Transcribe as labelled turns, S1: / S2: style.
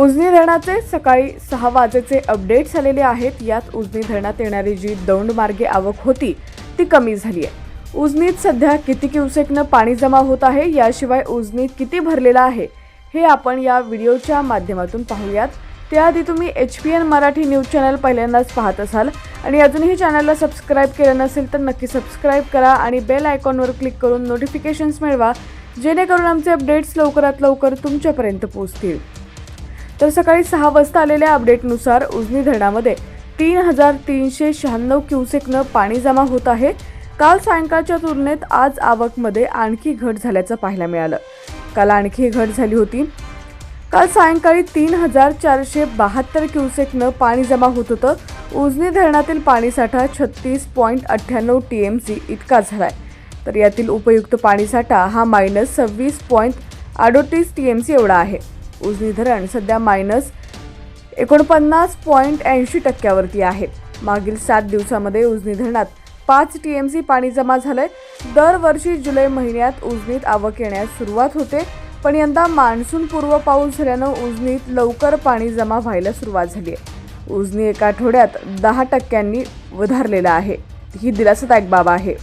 S1: उजनी धरणाचे सकाळी सहा वाजेचे अपडेट्स आलेले आहेत. यात उजनी धरणात येणारी जी दौंडमार्गे आवक होती ती कमी झाली आहे. उजनीत सध्या किती क्युसेकनं पाणी जमा होत आहे याशिवाय उजनीत किती भरलेलं आहे हे आपण या व्हिडिओच्या माध्यमातून पाहूयात. त्याआधी तुम्ही H P N Marathi news channel पहिल्यांदाच पाहत असाल आणि अजूनही चॅनलला सबस्क्राईब केलं नसेल तर नक्की सबस्क्राईब करा आणि बेल आयकॉनवर क्लिक करून नोटिफिकेशन्स मिळवा जेणेकरून आमचे अपडेट्स लवकरात लवकर तुमच्यापर्यंत पोहोचतील. तर सकाळी सहा वाजता आलेल्या अपडेटनुसार उजनी धरणामध्ये तीन हजार तीनशे शहाण्णव क्युसेकनं पाणी जमा होत आहे. काल सायंकाळच्या तुलनेत आज आवकमध्ये आणखी घट झाल्याचं पाहायला मिळालं. काल आणखी घट झाली होती. काल सायंकाळी तीन हजार चारशे बहात्तर क्युसेकनं पाणी जमा होत होतं. उजनी धरणातील पाणीसाठा छत्तीस पॉईंट अठ्ठ्याण्णव टी एम सी इतका झालाय. तर यातील उपयुक्त पाणीसाठा हा मायनस सव्वीस पॉईंट अडोतीस टी एम सी एवढा आहे. उजनी धरण सध्या मायनस एकोणपन्नास पॉईंट ऐंशी टक्क्यावरती आहे. मागील सात दिवसामध्ये उजनी धरणात पाच टी एम सी पाणी जमा झालंय. दरवर्षी जुलै महिन्यात उजनीत आवक येण्यास सुरुवात होते पण यंदा मान्सून पूर्व पाऊस झाल्यानं उजनीत लवकर पाणी जमा व्हायला सुरुवात झाली आहे उजनी एका आठवड्यात दहा टक्क्यांनी वधारलेला आहे. ही दिलासादायक बाब आहे.